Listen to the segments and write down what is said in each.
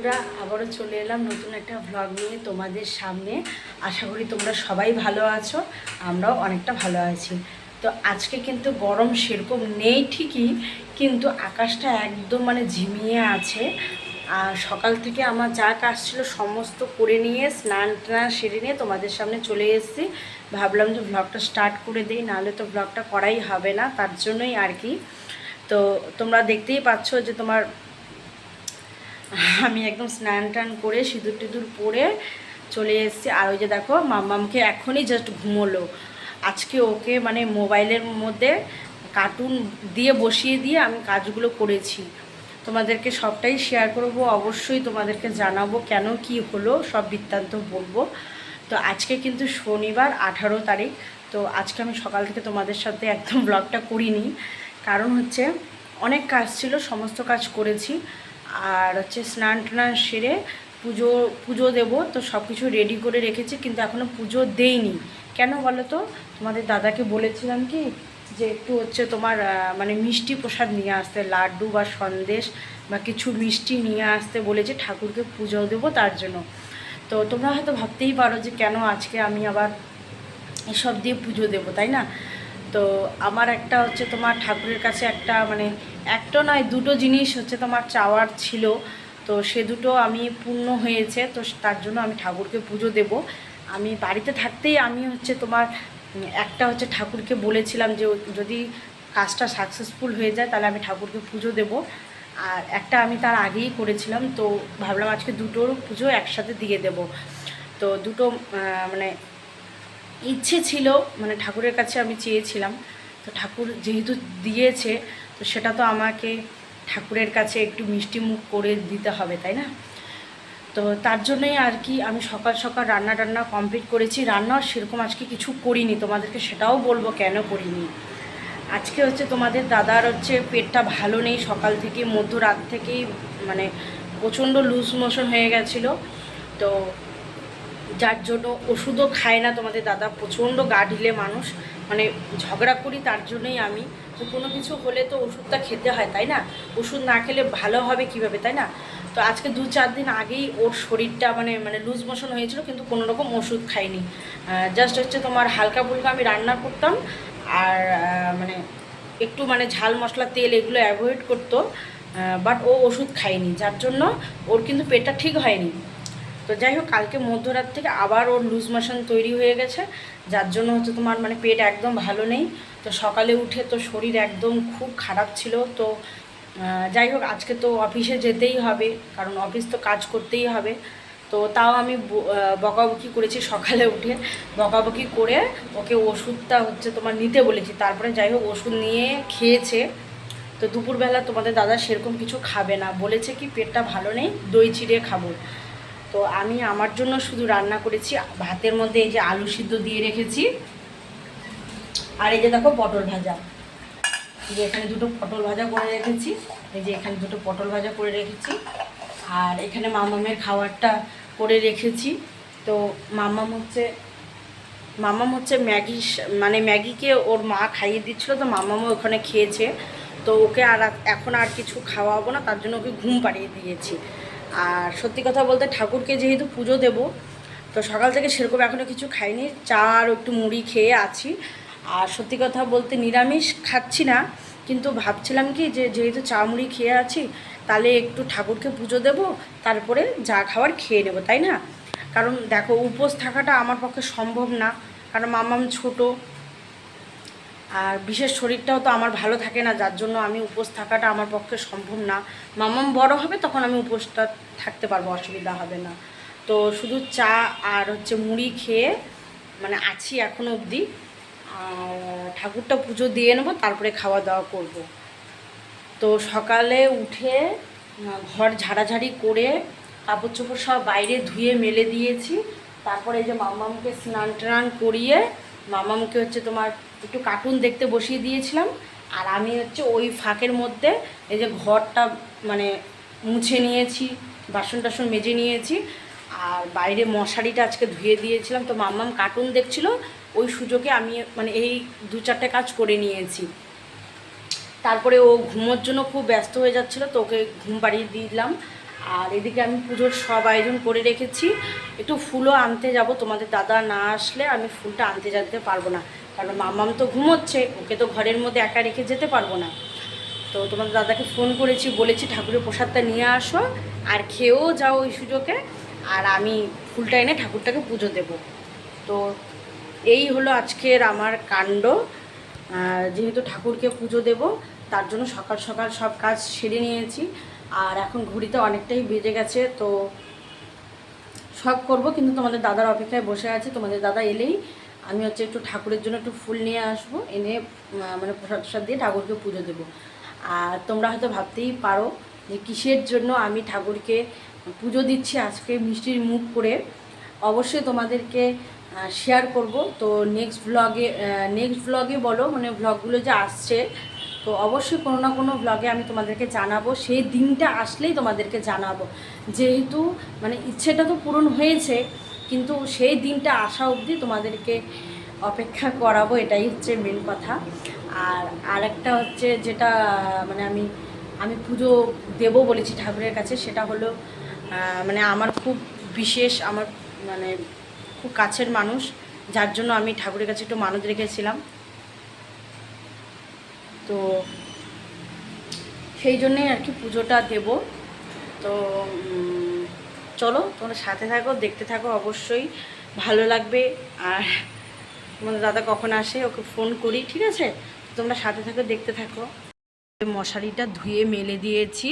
আমরা আবারও চলে এলাম নতুন একটা ভ্লগ নিয়ে তোমাদের সামনে। আশা করি তোমরা সবাই ভালো আছো, আমরাও অনেকটা ভালো আছি। তো আজকে কিন্তু গরম সেরকম নেই ঠিকই, কিন্তু আকাশটা একদম মানে ঝিমিয়ে আছে। আর সকাল থেকে আমার যা কাজ ছিল সমস্ত করে নিয়ে, স্নান টান সেরে নিয়ে তোমাদের সামনে চলে এসেছি। ভাবলাম যে ভ্লগটা স্টার্ট করে দিই, নাহলে তো ভ্লগটা করাই হবে না, তার জন্যই আর কি। তো তোমরা দেখতেই পাচ্ছ যে তোমার আমি একদম স্নান টান করে সিঁদুর টিঁদুর পরে চলে এসেছি। আর ওই যে দেখো, মাম্মামকে এখনই জাস্ট ঘুমোলো। আজকে ওকে মানে মোবাইলের মধ্যে কার্টুন দিয়ে বসিয়ে দিয়ে আমি কাজগুলো করেছি। তোমাদেরকে সবটাই শেয়ার করব, অবশ্যই তোমাদেরকে জানাব কেন কি হলো, সব বৃত্তান্ত বলব। তো আজকে কিন্তু শনিবার, আঠারো তারিখ। তো আজকে আমি সকাল থেকে তোমাদের সাথে একদম ব্লগটা করিনি। কারণ হচ্ছে অনেক কাজ ছিল, সমস্ত কাজ করেছি। আর হচ্ছে স্নান টান সেরে পুজো পুজো দেবো। তো সব কিছু রেডি করে রেখেছি, কিন্তু এখনও পুজো দেইনি। কেন বলো তো তোমাদের দাদাকে বলেছিলাম কি? যে একটু হচ্ছে তোমার মানে মিষ্টি প্রসাদ নিয়ে আসতে, লাড্ডু বা সন্দেশ বা কিছু মিষ্টি নিয়ে আসতে বলেছে, ঠাকুরকে পুজো দেবো তার জন্য। তো তোমরা হয়তো ভাবতেই পারো যে কেন আজকে আমি আবার এসব দিয়ে পুজো দেবো, তাই না? তো আমার একটা হচ্ছে তোমার ঠাকুরের কাছে একটা মানে একটা নয়, দুটো জিনিস হচ্ছে তোমার চাওয়ার ছিল। তো সে দুটো আমি পূর্ণ হয়েছে, তো তার জন্য আমি ঠাকুরকে পুজো দেব। আমি বাড়িতে থাকতেই আমি হচ্ছে তোমার একটা হচ্ছে ঠাকুরকে বলেছিলাম যে যদি কাজটা সাকসেসফুল হয়ে যায় তাহলে আমি ঠাকুরকে পুজো দেব। আর একটা আমি তার আগেই করেছিলাম, তো ভাবলাম আজকে দুটোর পুজো একসাথে দিয়ে দেব। তো দুটো মানে ইচ্ছে ছিল মানে ঠাকুরের কাছে আমি চেয়েছিলাম। তো ঠাকুর যেহেতু দিয়েছে, তো সেটা তো আমাকে ঠাকুরের কাছে একটু মিষ্টি মুখ করে দিতে হবে, তাই না? তো তার জন্যই আর কি আমি সকাল সকাল রান্না টান্না কমপ্লিট করেছি। রান্নাও সেরকম আজকে কিছু করিনি, তোমাদেরকে সেটাও বলব কেন করিনি। আজকে হচ্ছে তোমাদের দাদার হচ্ছে পেটটা ভালো নেই, সকাল থেকে মধ্যরাত থেকেই মানে প্রচণ্ড লুজ মোশন হয়ে গেছিল। তো যার জন্য ওষুধও খায় না তোমাদের দাদা, প্রচণ্ড গা ঢিলে মানুষ। মানে ঝগড়া করি তার জন্যই আমি। তো কোনো কিছু হলে তো ওষুধটা খেতে হয়, তাই না? ওষুধ না খেলে ভালো হবে কীভাবে, তাই না? তো আজকে দু চার দিন আগেই ওর শরীরটা মানে মানে লুজ মোশন হয়েছিল, কিন্তু কোনো রকম ওষুধ খাইনি। জাস্ট হচ্ছে তোমার হালকা ফুলকা আমি রান্না করতাম, আর মানে একটু মানে ঝাল মশলা, তেল এগুলো অ্যাভয়েড করতো। বাট ও ওষুধ খায়নি, যার জন্য ওর কিন্তু পেটটা ঠিক হয়নি। তো যাই হোক, কালকে মধ্যরাত থেকে আবার ওর লুজ মোশন তৈরি হয়ে গেছে, যার জন্য হচ্ছে তোমার মানে পেট একদম ভালো নেই। তো সকালে উঠে তো শরীর একদম খুব খারাপ ছিল, তো যাই হোক, আজকে তো অফিসে যেতেই হবে, কারণ অফিস তো কাজ করতেই হবে। তো তাও আমি বকাবকি করেছি সকালে উঠে, বকাবকি করে ওকে ওষুধটা হচ্ছে তোমার নিতে বলেছি। তারপরে যাই হোক, ওষুধ নিয়ে খেয়েছে। তো দুপুরবেলা তোমাদের দাদা সেরকম কিছু খাবে না। বলেছে কি, পেটটা ভালো নেই, দই চিড়ে খাব। তো আমি আমার জন্য শুধু রান্না করেছি, ভাতের মধ্যে এই যে আলু সিদ্ধ দিয়ে রেখেছি। আর এই যে দেখো পটল ভাজা। যে এখানে দুটো পটল ভাজা করে রেখেছি, এই যে এখানে দুটো পটল ভাজা করে রেখেছি। আর এখানে মামামের খাবারটা করে রেখেছি। তো মামাম হচ্ছে মামাম হচ্ছে ম্যাগি মানে ম্যাগিকে ওর মা খাইয়ে দিচ্ছিল, তো মামামও ওখানে খেয়েছে। তো ওকে আর এখন আর কিছু খাওয়াবো না, তার জন্য ওকে ঘুম পাড়িয়ে দিয়েছি। আর সত্যি কথা বলতে ঠাকুরকে যেহেতু পুজো দেব, তো সকাল থেকে সেরকম এখনও কিছু খাইনি। চা আর একটু মুড়ি খেয়ে আছি। আর সত্যি কথা বলতে নিরামিষ খাচ্ছি না, কিন্তু ভাবছিলাম কি যে যেহেতু চা মুড়ি খেয়ে আছি, তাহলে একটু ঠাকুরকে পুজো দেব, তারপরে যা খাবার খেয়ে নেব, তাই না? কারণ দেখো, উপোস থাকাটা আমার পক্ষে সম্ভব না। কারণ মামাম ছোট আর বিশেষ শরীরটাও তো আমার ভালো থাকে না, যার জন্য আমি উপোস থাকাটা আমার পক্ষে সম্ভব না। মামাম বড় হবে তখন আমি উপোসটা থাকতে পারব, অসুবিধা হবে না। তো শুধু চা আর হচ্ছে মুড়ি খেয়ে মানে আছি এখনও অবধি। ঠাকুরটা পুজো দিয়ে নেব, তারপরে খাওয়া দাওয়া করব। তো সকালে উঠে ঘর ঝাড়াঝাড়ি করে কাপড় চোপড় সব বাইরে ধুয়ে মেলে দিয়েছি। তারপরে যে মামামকে স্নান টান করিয়ে মামামকে হচ্ছে তোমার একটু কার্টুন দেখতে বসিয়ে দিয়েছিলাম, আর আমি হচ্ছে ওই ফাঁকের মধ্যে এই যে ঘরটা মানে মুছে নিয়েছি, বাসন টাসন মেজে নিয়েছি, আর বাইরে মশারিটা আজকে ধুয়ে দিয়েছিলাম। তো মাম্মাম কার্টুন দেখছিল, ওই সুযোগে আমি মানে এই দু চারটে কাজ করে নিয়েছি। তারপরে ও ঘুমোর জন্য খুব ব্যস্ত হয়ে যাচ্ছিল, তো ওকে ঘুম পাড়িয়ে দিলাম। আর এদিকে আমি পুজোর সব আয়োজন করে রেখেছি। একটু ফুলও আনতে যাব, তোমাদের দাদা না আসলে আমি ফুলটা আনতে যেতে পারব না। কারণ মামাম তো ঘুমোচ্ছে, ওকে তো ঘরের মধ্যে একা রেখে যেতে পারব না। তো তোমাদের দাদাকে ফোন করেছি, বলেছি ঠাকুরের প্রসাদটা নিয়ে আসো আর খেয়েও যাও ওই সুযোগে। আর আমি ফুলটা এনে ঠাকুরটাকে পুজো দেব। তো এই হলো আজকের আমার কাণ্ড। যেহেতু ঠাকুরকে পুজো দেব, তার জন্য সকাল সকাল সব কাজ সেরে নিয়েছি। আর এখন ঘড়িতে অনেকটাই বেজে গেছে, তো সব করব, কিন্তু তোমাদের দাদার অপেক্ষায় বসে আছে। তোমাদের দাদা এলেই আমি হচ্ছে একটু ঠাকুরের জন্য একটু ফুল নিয়ে আসব, এনে মানে প্রসাদ প্রসাদ দিয়ে ঠাকুরকে পুজো দেবো। আর তোমরা হয়তো ভাবতেই পারো যে কিসের জন্য আমি ঠাকুরকে পুজো দিচ্ছি আজকে মিষ্টির মুখ করে। অবশ্যই তোমাদেরকে শেয়ার করব। তো নেক্সট ব্লগে নেক্সট ব্লগে বলো মানে ব্লগগুলো যে আসছে তো অবশ্যই কোনো না কোনো ব্লগে আমি তোমাদেরকে জানাব। সেই দিনটা আসলেই তোমাদেরকে জানাব। যেহেতু মানে ইচ্ছেটা তো পূরণ হয়েছে, কিন্তু সেই দিনটা আসা অবধি তোমাদেরকে অপেক্ষা করাবো, এটাই হচ্ছে মেন কথা। আর আরেকটা হচ্ছে যেটা মানে আমি আমি পুজো দেব বলেছি ঠাকুরের কাছে, সেটা হলো মানে আমার খুব বিশেষ, আমার মানে খুব কাছের মানুষ, যার জন্য আমি ঠাকুরের কাছে একটু মানত রেখেছিলাম। তো সেই জন্যেই আর কি পুজোটা দেব। তো চলো তোমরা সাথে থাকো, দেখতে থাকো অবশ্যই। ভালো লাগবে। আর তোমাদের দাদা কখন আসে, ওকে ফোন করি, ঠিক আছে? তোমরা সাথে থাকো, দেখতে থাকো। মশারিটা ধুয়ে মেলে দিয়েছি।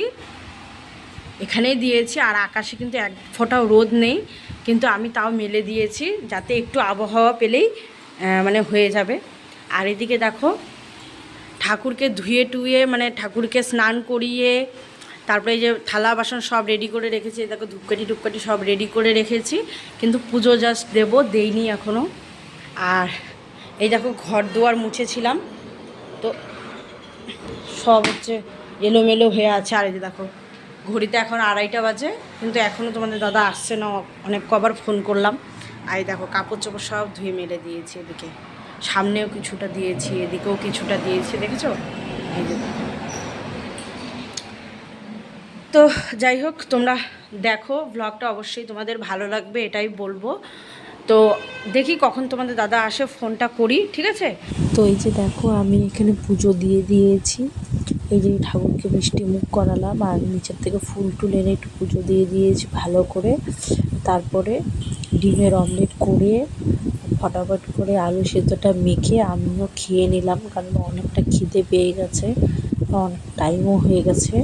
এখানেই দিয়েছি। আর আকাশে কিন্তু এক ফোঁটাও রোদ নেই। কিন্তু আমি তাও মেলে দিয়েছি, যাতে একটু আবহাওয়া পেলেই মানে হয়ে যাবে। আর এদিকে দেখো ঠাকুরকে ধুয়ে টুয়ে মানে ঠাকুরকে স্নান করিয়ে, তারপরে যে থালা বাসন সব রেডি করে রেখেছি দেখো ধূপকাঠি টুপকাঠি সব রেডি করে রেখেছি, কিন্তু পুজো জাস্ট দেবো, দেইনি এখনও আর এই দেখো ঘর দুয়ার মুছেছিলাম, তো সব হচ্ছে এলোমেলো হয়ে আছে। আর এই দেখো, ঘড়িতে এখন আড়াইটা বাজে, কিন্তু এখনও তোমাদের দাদা আসছে না, অনেক কবার ফোন করলাম। আর দেখো কাপড় চোপড় সব ধুয়ে মেলে দিয়েছি এদিকে। সামনেও কিছুটা দিয়েছি, এদিকেও কিছুটা দিয়েছি, দেখেছ? তো যাই হোক, তোমরা দেখো ব্লগটা অবশ্যই তোমাদের ভালো লাগবে, এটাই বলব। তো দেখি কখন তোমাদের দাদা আসে ফোনটা করি, ঠিক আছে? তো এই যে দেখো, আমি এখানে পুজো দিয়ে দিয়েছি। এই যে ঠাকুরকে মিষ্টি মুখ করালাম, আর নিচের থেকে ফুল টুল এনে একটু পুজো দিয়ে দিয়েছি ভালো করে। তারপরে ডিমের অমলেট করে ফটাফট করে আলু সেদ্ধটা মেখে আমিও খেয়ে নিলাম, কারণ অনেকটা খিদে পেয়ে গেছে, অনেক টাইমও হয়ে গেছে।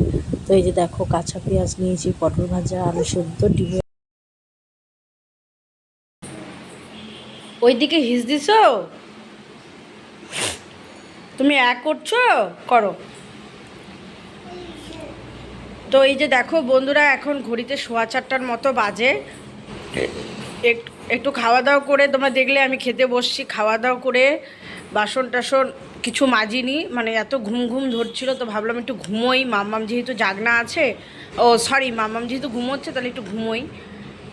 তো এই যে দেখো, কাঁচা পেঁয়াজ নিয়েছি, পটল ভাজা, আলু সেদ্ধ ডিমের ওইদিকে হিস দিছো? তুমি এক করছ? করো। তো এই যে দেখো বন্ধুরা, এখন ঘড়িতে সোয়া চারটার মতো বাজে। একটু একটু খাওয়া দাওয়া করে তোমরা দেখলে আমি খেতে বসছি। খাওয়া দাওয়া করে বাসন টাসন কিছু মাজিনি। মানে এত ঘুম ঘুম ধরছিল তো ভাবলাম একটু ঘুমোই। মাম্মাম যেহেতু জাগনা আছে, ও সরি, মাম্মাম যেহেতু ঘুমোচ্ছে তাহলে একটু ঘুমোই।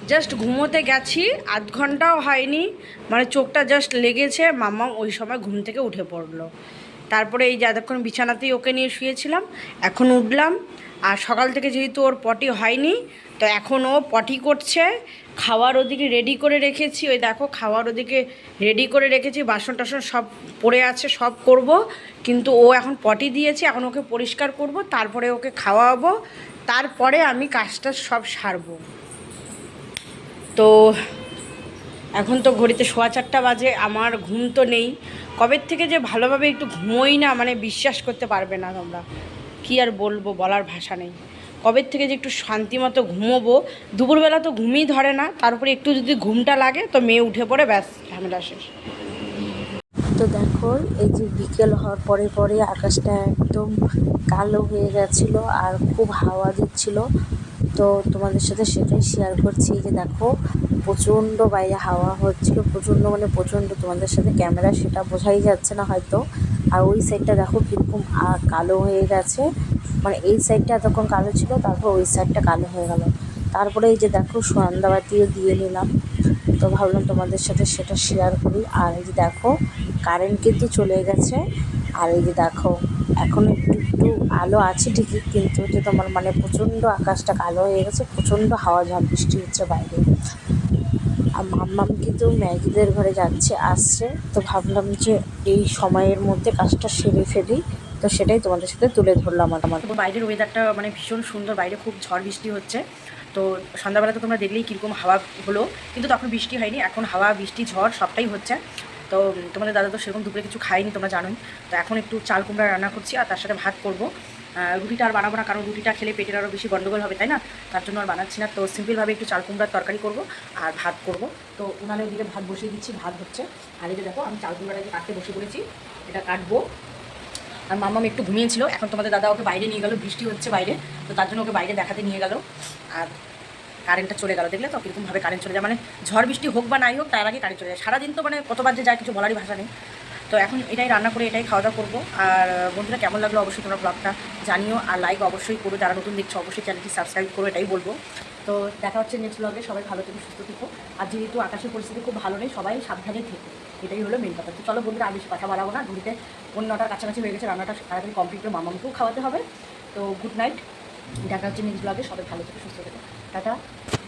জাস্ট ঘুমোতে গেছি, আধ ঘন্টাও হয়নি মানে চোখটা জাস্ট লেগেছে, মাম্মাম ওই সময় ঘুম থেকে উঠে পড়ল। তারপরে এই যে এতক্ষণ বিছানাতেই ওকে নিয়ে শুয়েছিলাম, এখন উঠলাম। আর সকাল থেকে যেহেতু ওর পটি হয়নি, তো এখন ও পটি করছে। খাওয়ার ওদিকে রেডি করে রেখেছি। ওই দেখো, খাওয়ার ওদিকে রেডি করে রেখেছি। বাসন টাসন সব পড়ে আছে, সব করব। কিন্তু ও এখন পটি দিয়েছে, এখন ওকে পরিষ্কার করব, তারপরে ওকে খাওয়াবো। তারপরে আমি কাজটা সব সারবো। তো এখন তো ঘড়িতে সোয়া চারটা বাজে, আমার ঘুম তো নেই। কবের থেকে যে ভালোভাবে একটু ঘুমোই না মানে বিশ্বাস করতে পারবে না তোমরা। কী আর বলব, বলার ভাষা নেই। কবের থেকে যে একটু শান্তি মতো ঘুমোবো, দুপুরবেলা তো ঘুমই ধরে না তারপরে একটু যদি ঘুমটা লাগে, তো মেয়ে উঠে পড়ে, ব্যাস, ঝামেলা শেষ। তো দেখো, এই যে বিকেল হওয়ার পরে পরে আকাশটা একদম কালো হয়ে গেছিল আর খুব হাওয়া দিচ্ছিল। তো তোমাদের সাথে সেটাই শেয়ার করছি যে দেখো, প্রচণ্ড বাইরে হাওয়া হচ্ছিল প্রচণ্ড মানে প্রচণ্ড তোমাদের সাথে ক্যামেরা সেটা বোঝাই যাচ্ছে না হয়তো। আর ওই সাইডটা দেখো কীরকম কালো হয়ে গেছে। মানে এই সাইডটা এতক্ষণ কালো ছিল, তারপর ওই সাইডটা কালো হয়ে গেল। তারপরে এই যে দেখো সন্ধ্যাবাতিও দিয়ে নিলাম। তো ভাবলাম তোমাদের সাথে সেটা শেয়ার করি। আর এই যে দেখো কারেন্ট কিন্তু চলে গেছে। আর এই যে দেখো এখন একটু একটু আলো আছে ঠিকই, কিন্তু হচ্ছে তোমার মানে প্রচণ্ড আকাশটা কালো হয়ে গেছে, প্রচণ্ড হাওয়া ঝড় বৃষ্টি হচ্ছে বাইরে। আর মাম্মাম কিন্তু ম্যাগিদের ঘরে যাচ্ছে, আসছে, তো ভাবলাম যে এই সময়ের মধ্যে কাজটা সেরে ফেলি, তো সেটাই তোমাদের সাথে তুলে ধরলাম আমার বাইরের ওয়েদারটা মানে ভীষণ সুন্দর, বাইরে খুব ঝড় বৃষ্টি হচ্ছে, তো সন্ধ্যাবেলা তো তোমরা দেখলেই কীরকম হাওয়া হলো, কিন্তু তখন বৃষ্টি হয়নি, এখন হাওয়া, বৃষ্টি, ঝড় সবটাই হচ্ছে। তো তোমাদের দাদা তো সেরকম দুপুরে কিছু খায়নি, তোমরা জানোই। তো এখন একটু চাল কুমড়া রান্না করছি আর তার সাথে ভাত করব। রুটিটা আর বানাবো না, কারণ রুটিটা খেলে পেটের আরও বেশি গন্ডগোল হবে, তাই না? তার জন্য আর বানাচ্ছি না। তো সিম্পলভাবে একটু চাল কুমড়ার তরকারি করব আর ভাত করব। তো উনানের দিকে ভাত বসিয়ে দিচ্ছি, ভাত হচ্ছে। আর যে দেখো, আমি চাল কুমড়াটাকে কাটতে বসে পড়েছি, এটা কাটবো। আর মাম্মাম একটু ঘুমিয়েছিল, এখন তোমাদের দাদা ওকে বাইরে নিয়ে গেল, বৃষ্টি হচ্ছে বাইরে, তো তার জন্য ওকে বাইরে দেখাতে নিয়ে গেল। আর কারেন্টটা চলে গেল, দেখলে তো কীরকমভাবে কারেন্ট চলে যায়। মানে ঝড়, বৃষ্টি হোক বা নাই হোক, তার আগে কারেন্ট চলে যায়। সারাদিন তো মানে কতবার যে যায় কিছু বলারই ভাষা নেই। তো এখন এটাই রান্না করে, এটাই খাওয়া দাওয়া করব। আর বন্ধুরা, কেমন লাগল অবশ্যই তোমরা ব্লগটা জানিও আর লাইক অবশ্যই করো। যারা নতুন দেখছ, অবশ্যই চ্যানেলটি সাবস্ক্রাইব করো, এটাই বলব। তো দেখা হচ্ছে নেক্সট ব্লগে সবাই ভালো থেকে, সুস্থ থেকো। আর যেহেতু আকাশের পরিস্থিতি খুব ভালো নেই, সবাই সাবধানে থেকো। এটাই হলো মেন কথা। তো চলো বন্ধুরা আমি কথা বাড়াবো না। ঘুরিতে পনেরো নটার কাছাকাছি হয়ে গেছে, রান্নাটা তাড়াতাড়ি কমপ্লিট করে মামামকেও খাওয়াতে হবে। তো গুড নাইট দেখা হচ্ছে নেক্সট ব্লগে সবাই ভালো থেকে, সুস্থ থেকো। 好的。